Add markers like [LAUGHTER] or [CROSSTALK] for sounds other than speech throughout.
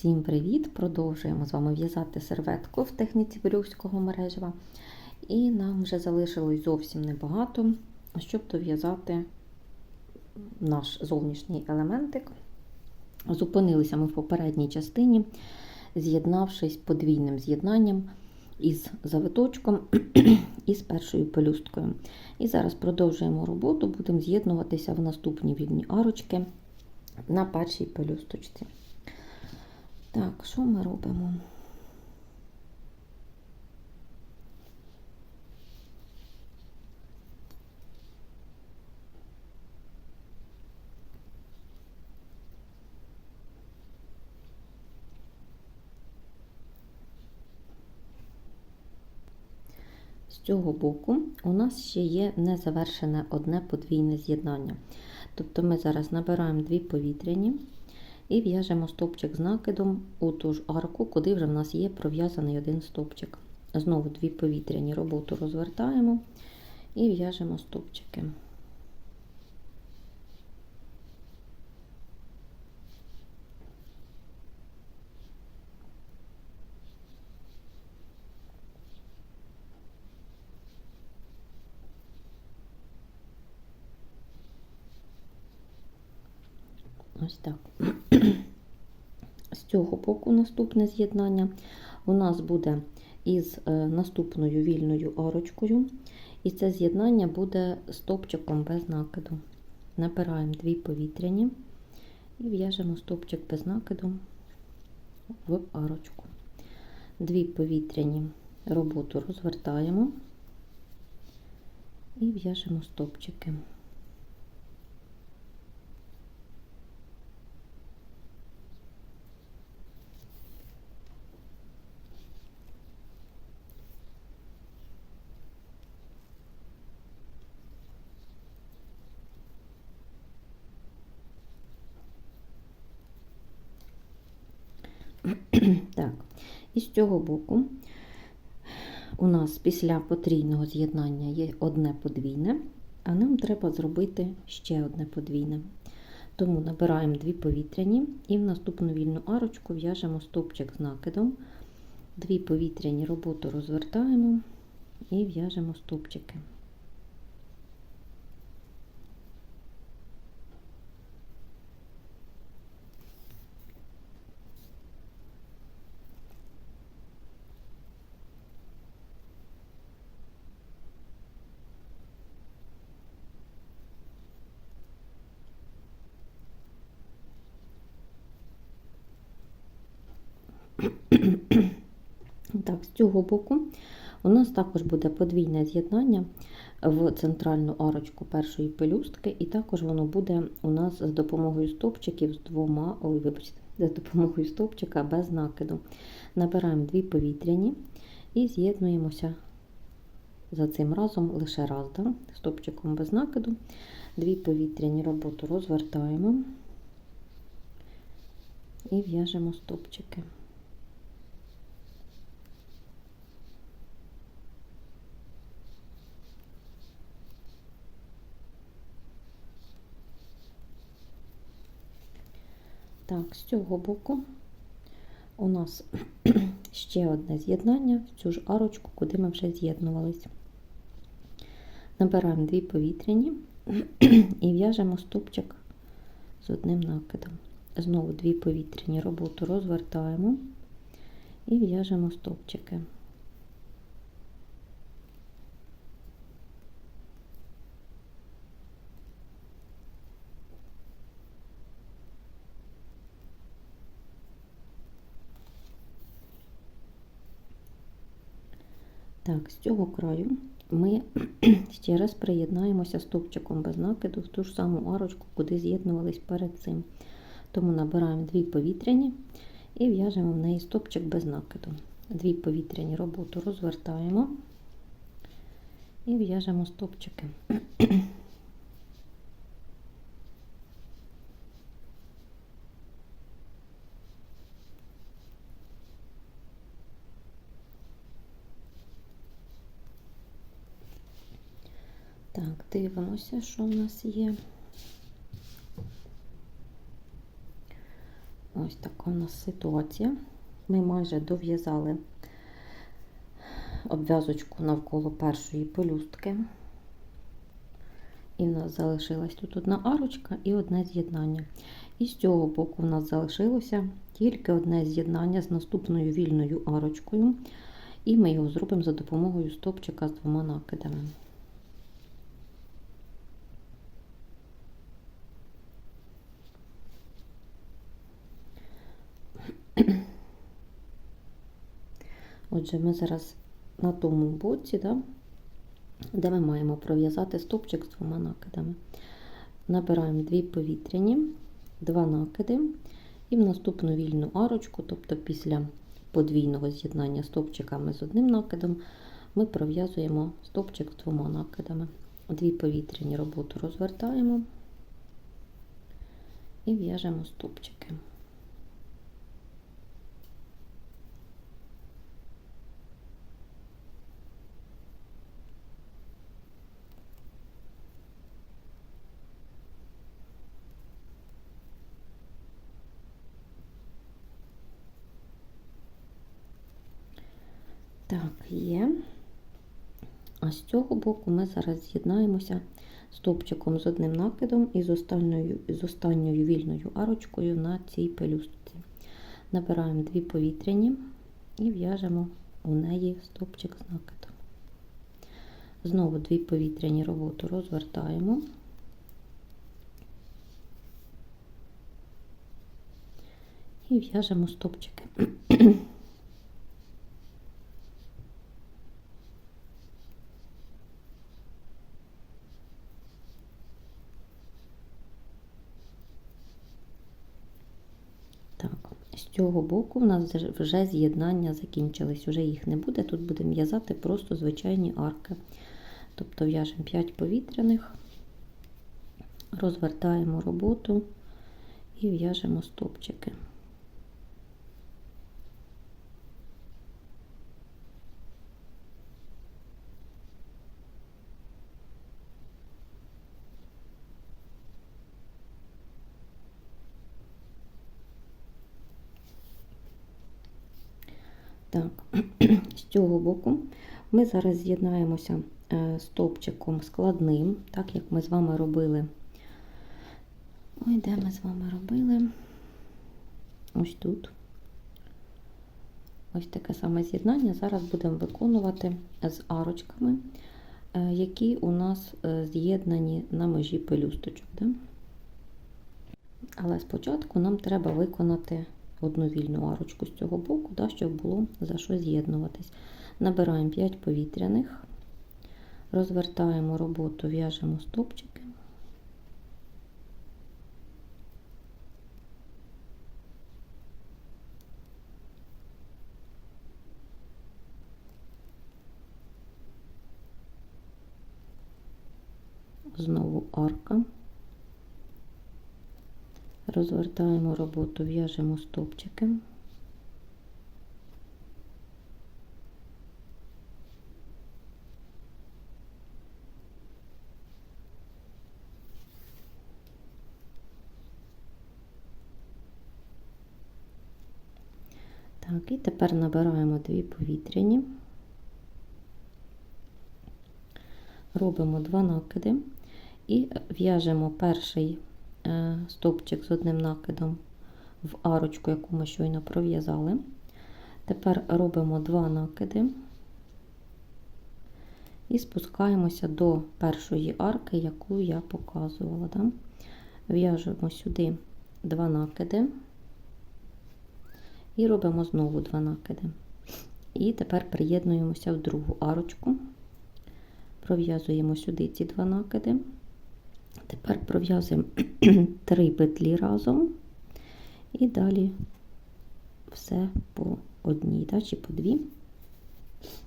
Всім привіт! Продовжуємо з вами в'язати серветку в техніці брюкського мережева. І нам вже залишилось зовсім небагато, щоб дов'язати наш зовнішній елементик. Зупинилися ми в попередній частині, з'єднавшись подвійним з'єднанням із завиточком [CLEARS THROAT] і з першою пелюсткою. І зараз продовжуємо роботу, будемо з'єднуватися в наступні вільні арочки на першій пелюсточці. Так, що ми робимо? З цього боку у нас ще є незавершене одне подвійне з'єднання. Тобто ми зараз набираємо дві повітряні і в'яжемо стовпчик з накидом у ту ж арку, куди вже в нас є пров'язаний один стовпчик. Знову дві повітряні роботу розвертаємо і в'яжемо стовпчики. Ось так. Цього боку наступне з'єднання у нас буде із е, наступною вільною арочкою, і це з'єднання буде стопчиком без накиду. Набираємо дві повітряні і в'яжемо стопчик без накиду в арочку. Дві повітряні роботу розвертаємо і в'яжемо стопчики. [CLEARS THROAT] Так, і з цього боку у нас після потрійного з'єднання є одне подвійне, а нам треба зробити ще одне подвійне. Тому набираємо дві повітряні і в наступну вільну арочку в'яжемо стовпчик з накидом, дві повітряні роботу розвертаємо і в'яжемо стовпчики. Так, з цього боку у нас також буде подвійне з'єднання в центральну арочку першої пелюстки, і також воно буде у нас з допомогою стовпчиків з двома, ой, вибачте, за допомогою стовпчика без накиду. Набираємо дві повітряні і з'єднуємося за цим разом лише раз, да? стовпчиком без накиду, дві повітряні роботу розвертаємо і в'яжемо стовпчики. Так, з цього боку у нас [CLEARS THROAT] ще одне з'єднання в цю ж арочку, куди ми вже з'єднувалися. Набираємо дві повітряні [CLEARS THROAT] і в'яжемо стопчик з одним накидом. Знову дві повітряні роботу розвертаємо і в'яжемо стовпчики. Так, з цього краю ми [CLEARS THROAT] ще раз приєднаємося стовпчиком без накиду в ту ж саму арочку, куди з'єднувались перед цим. Тому набираємо дві повітряні і в'яжемо в неї стовпчик без накиду. Дві повітряні роботу розвертаємо і в'яжемо стовпчики. [CLEARS THROAT] Так, дивимося, що в нас є. Ось така у нас ситуація. Ми майже дов'язали обв'язочку навколо першої пелюстки. І в нас залишилась тут одна арочка і одне з'єднання. І з цього боку в нас залишилося тільки одне з'єднання з наступною вільною арочкою. І ми його зробимо за допомогою стопчика з двома накидами. [CLEARS THROAT] Отже, ми зараз на тому боці, да, де ми маємо пров'язати стопчик з двома накидами. Набираємо дві повітряні, два накиди, і в наступну вільну арочку, тобто після подвійного з'єднання стопчиками з одним накидом, ми пров'язуємо стопчик з двома накидами. Дві повітряні роботу розвертаємо і в'яжемо стопчики. Так, є. А з цього боку ми зараз з'єднаємося стовпчиком з одним накидом і з останньою, з останньою вільною арочкою на цій пелюстці. Набираємо дві повітряні і в'яжемо у неї стовпчик з накидом. Знову дві повітряні роботу розвертаємо. І в'яжемо стовпчики. Так, з цього боку в нас вже з'єднання закінчились, вже їх не буде. Тут будемо в'язати просто звичайні арки. Тобто в'яжемо 5 повітряних, розвертаємо роботу і в'яжемо стопчики. Так, [CLEARS THROAT] з цього боку ми зараз з'єднаємося стовпчиком складним, так як ми з вами робили. Ой, де ми з вами робили? Ось тут. Ось таке саме з'єднання. Зараз будемо виконувати з арочками, е, які у нас е, з'єднані на межі пелюсточок. Да? Але спочатку нам треба виконати одну вільну арочку з цього боку, да, щоб було за що з'єднуватись. Набираємо 5 повітряних, розвертаємо роботу, в'яжемо стопчики. Знову арка. Розвертаємо роботу, в'яжемо стовпчики. Так, і тепер набираємо дві повітряні, робимо два накиди і в'яжемо перший стовпчик з одним накидом в арочку, яку ми щойно пров'язали. Тепер робимо два накиди і спускаємося до першої арки, яку я показувала. Да? В'яжемо сюди два накиди і робимо знову два накиди. І тепер приєднуємося в другу арочку, пров'язуємо сюди ці два накиди. Тепер пров'язуємо [CLEARS THROAT] три петлі разом і далі все по одній, так, чи по дві,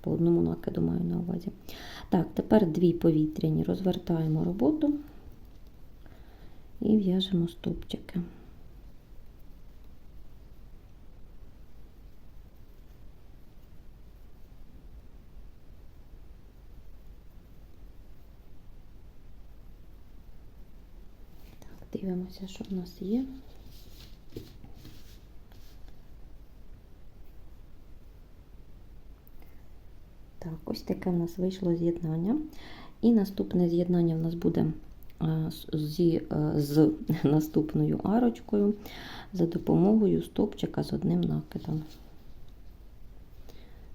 по одному накиду маю на увазі. Так, тепер дві повітряні розвертаємо роботу і в'яжемо стовпчики. Дивимося, що в нас є. Так, ось таке в нас вийшло з'єднання. І наступне з'єднання в нас буде е, зі, е, з [LAUGHS] наступною арочкою за допомогою стопчика з одним накидом.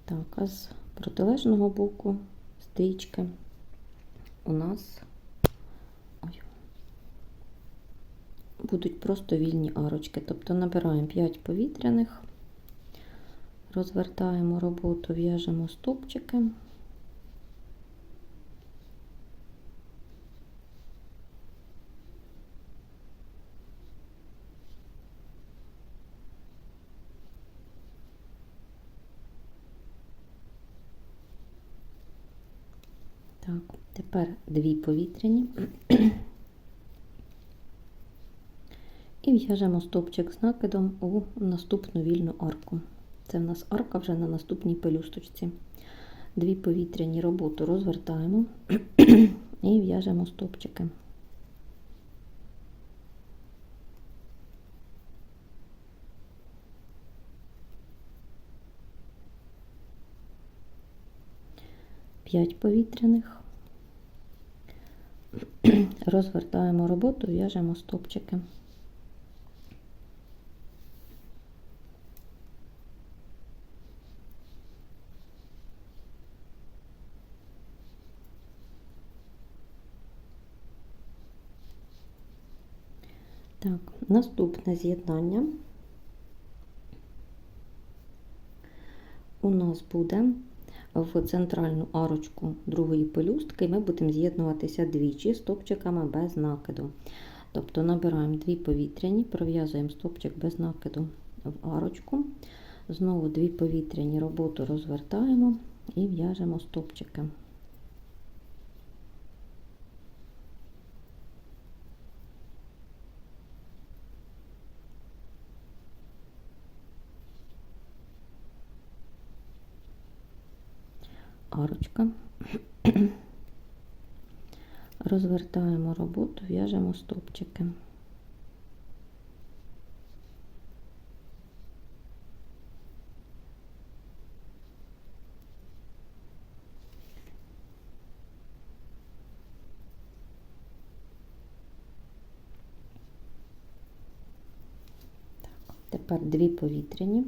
Так, а з протилежного боку стрічки у нас будуть просто вільні арочки. Тобто набираємо 5 повітряних, розвертаємо роботу, в'яжемо стовпчики. Тепер дві повітряні. І в'яжемо стовпчик з накидом у наступну вільну арку. Це в нас арка вже на наступній пелюсточці. Дві повітряні роботу розвертаємо [CLEARS THROAT] і в'яжемо стовпчики. П'ять повітряних. [CLEARS THROAT] Розвертаємо роботу, в'яжемо стовпчики. Так, наступне з'єднання у нас буде в центральну арочку другої пелюстки, ми будемо з'єднуватися двічі стопчиками без накиду. Тобто набираємо дві повітряні, пров'язуємо стопчик без накиду в арочку. Знову дві повітряні роботу розвертаємо і в'яжемо стопчики. Арочка. Розвертаємо роботу, в'яжемо стовпчики. Так, тепер дві повітряні.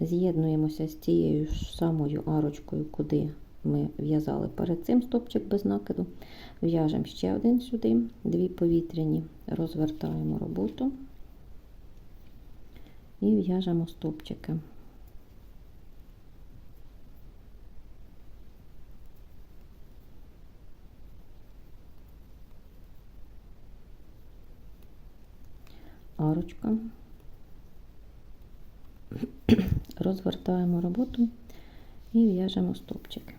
З'єднуємося з тією ж самою арочкою, куди ми в'язали перед цим стопчик без накиду. В'яжемо ще один сюди, дві повітряні, розвертаємо роботу і в'яжемо стопчики. Арочка. Розвертаємо роботу і в'яжемо стовпчики.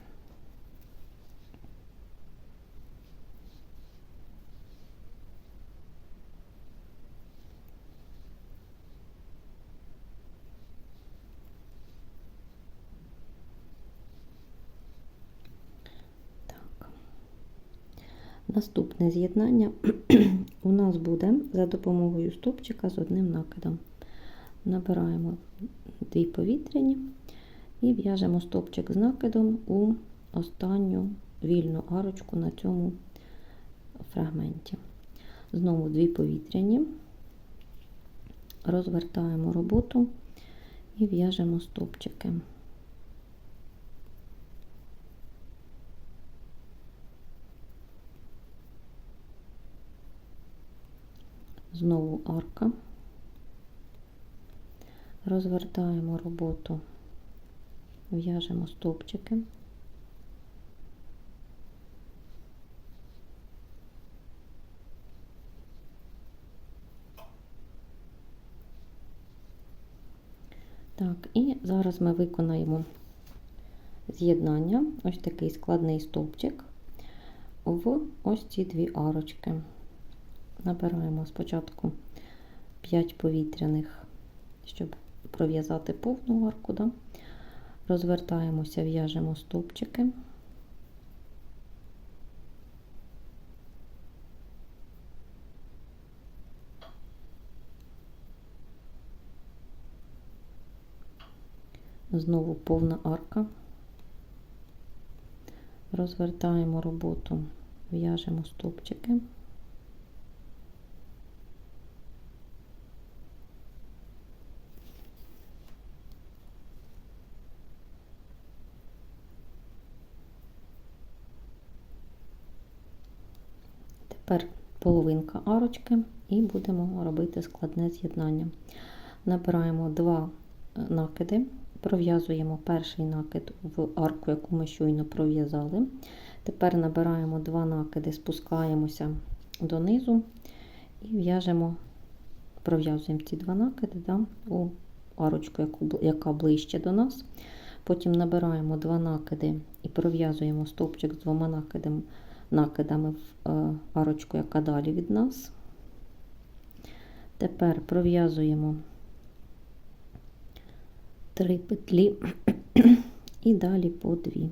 Наступне з'єднання [CLEARS THROAT] у нас буде за допомогою стовпчика з одним накидом. Набираємо дві повітряні і в'яжемо стовпчик з накидом у останню вільну арочку на цьому фрагменті. Знову дві повітряні, розвертаємо роботу і в'яжемо стовпчики. Знову арка. Розвертаємо роботу, в'яжемо стовпчики. Так, і зараз ми виконаємо з'єднання, ось такий складний стовпчик в ось ці дві арочки. Набираємо спочатку 5 повітряних, щоб пров'язати повну арку. Да? Розвертаємося, в'яжемо стовпчики. Знову повна арка. Розвертаємо роботу, в'яжемо стовпчики. Тепер половинка арочки і будемо робити складне з'єднання. Набираємо два е, накиди, пров'язуємо перший накид в арку, яку ми щойно пров'язали. Тепер набираємо два накиди, спускаємося донизу і в'яжемо, пров'язуємо ці два накиди да, у арочку, яка ближче до нас. Потім набираємо два накиди і пров'язуємо стовпчик з двома накидами накидами в е, арочку, яка далі від нас. Тепер пров'язуємо три петлі [CLEARS THROAT] і далі по дві.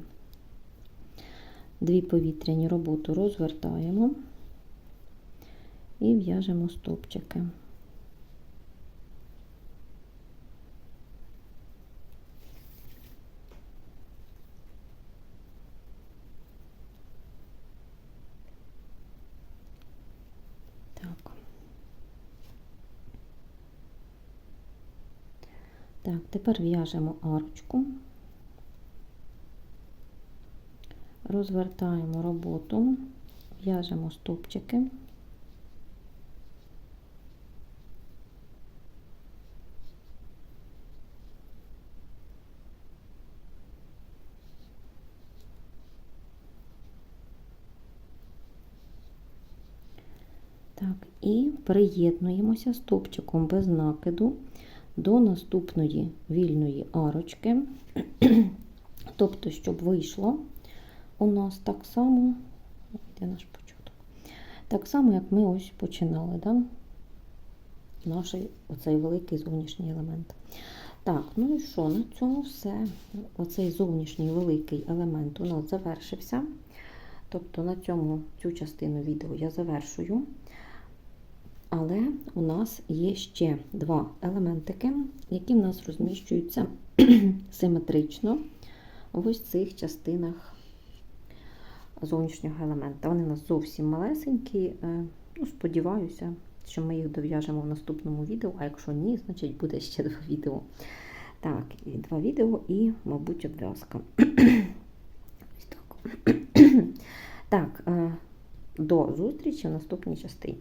Дві повітряні роботу розвертаємо і в'яжемо стовпчики. Так. Так, тепер в'яжемо арочку, розвертаємо роботу, в'яжемо стовпчики. Так, і приєднуємося стовпчиком без накиду до наступної вільної арочки. [CLEARS THROAT] Тобто, щоб вийшло у нас так само, де наш початок? Так само, як ми ось починали, да? наш оцей великий зовнішній елемент. Так, ну і що, на цьому все. Оцей зовнішній великий елемент у нас завершився. Тобто на цьому цю частину відео я завершую. Але у нас є ще два елементики, які в нас розміщуються [CLEARS THROAT] симетрично в ось цих частинах зовнішнього елемента. Вони у нас зовсім малесенькі. Ну, Сподіваюся, що ми їх дов'яжемо в наступному відео, а якщо ні, значить буде ще два відео. Так, і два відео і, мабуть, обв'язка. Так. [CLEARS THROAT] Так, до зустрічі в наступній частині.